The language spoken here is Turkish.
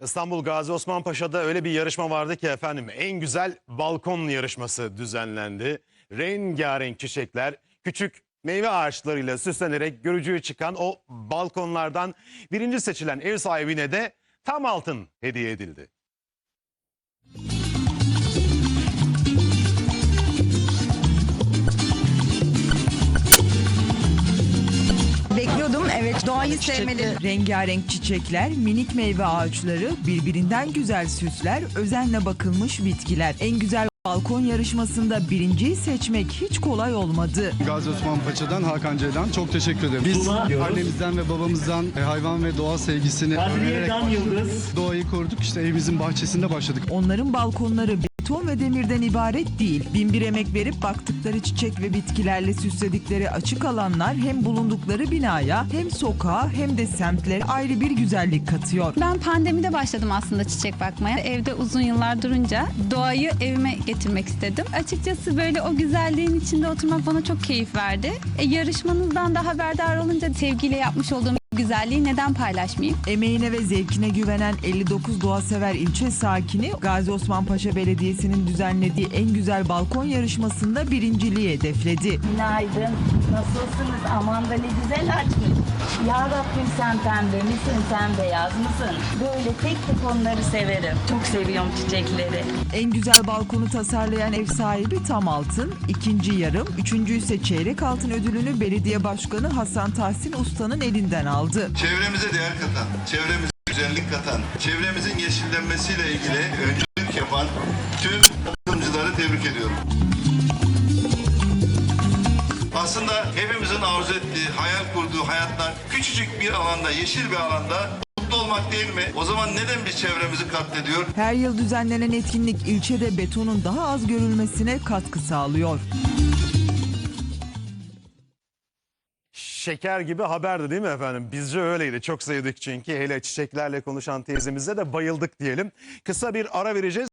İstanbul Gazi Osman Paşa'da öyle bir yarışma vardı ki efendim en güzel balkon yarışması düzenlendi. Rengarenk çiçekler, küçük meyve ağaçlarıyla süslenerek görücüye çıkan o balkonlardan birinci seçilen ev sahibine de tam altın hediye edildi. Doğayı sevmeli. Rengarenk çiçekler, minik meyve ağaçları, birbirinden güzel süsler, özenle bakılmış bitkiler. En güzel balkon yarışmasında birinciyi seçmek hiç kolay olmadı. Gazi Osman Paşa'dan Hakan Ceylan çok teşekkür ederim. Biz diyoruz. annemizden ve babamızdan e, hayvan ve doğa sevgisini Kadriye öğrenerek. Yıldız. Doğayı koruduk işte evimizin bahçesinde başladık. Onların balkonları beton ve demirden ibaret değil. Binbir emek verip baktıkları çiçek ve bitkilerle süsledikleri açık alanlar hem bulundukları binaya hem sokağa hem de semtlere ayrı bir güzellik katıyor. Ben pandemide başladım aslında çiçek bakmaya. Evde uzun yıllar durunca doğayı evime getirmek istedim. Açıkçası böyle o güzelliğin içinde oturmak bana çok keyif verdi. E, yarışmanızdan da haberdar olunca sevgiyle yapmış olduğum güzelliği neden paylaşmayayım? Emeğine ve zevkine güvenen 59 doğasever ilçe sakini Gazi Osman Paşa Belediyesi'nin düzenlediği en güzel balkon yarışmasında birinciliği hedefledi. Günaydın. Nasılsınız? Aman da ne güzel açmış. Ya Rabbim sen pembe misin, sen beyaz mısın? Böyle tek tek onları severim. Çok seviyorum çiçekleri. En güzel balkonu tasarlayan ev sahibi tam altın, ikinci yarım, üçüncü ise çeyrek altın ödülünü belediye başkanı Hasan Tahsin Usta'nın elinden aldı. Çevremize değer katan, çevremize güzellik katan, çevremizin yeşillenmesiyle ilgili öncülük yapan tüm katılımcıları tebrik ediyorum. Aslında hepimizin arzu ettiği, hayal kurduğu hayatlar küçücük bir alanda, yeşil bir alanda mutlu olmak değil mi? O zaman neden biz çevremizi katlediyor? Her yıl düzenlenen etkinlik ilçede betonun daha az görülmesine katkı sağlıyor. Şeker gibi haberdi değil mi efendim? Bizce öyleydi. Çok sevdik çünkü. Hele çiçeklerle konuşan teyzemize de bayıldık diyelim. Kısa bir ara vereceğiz.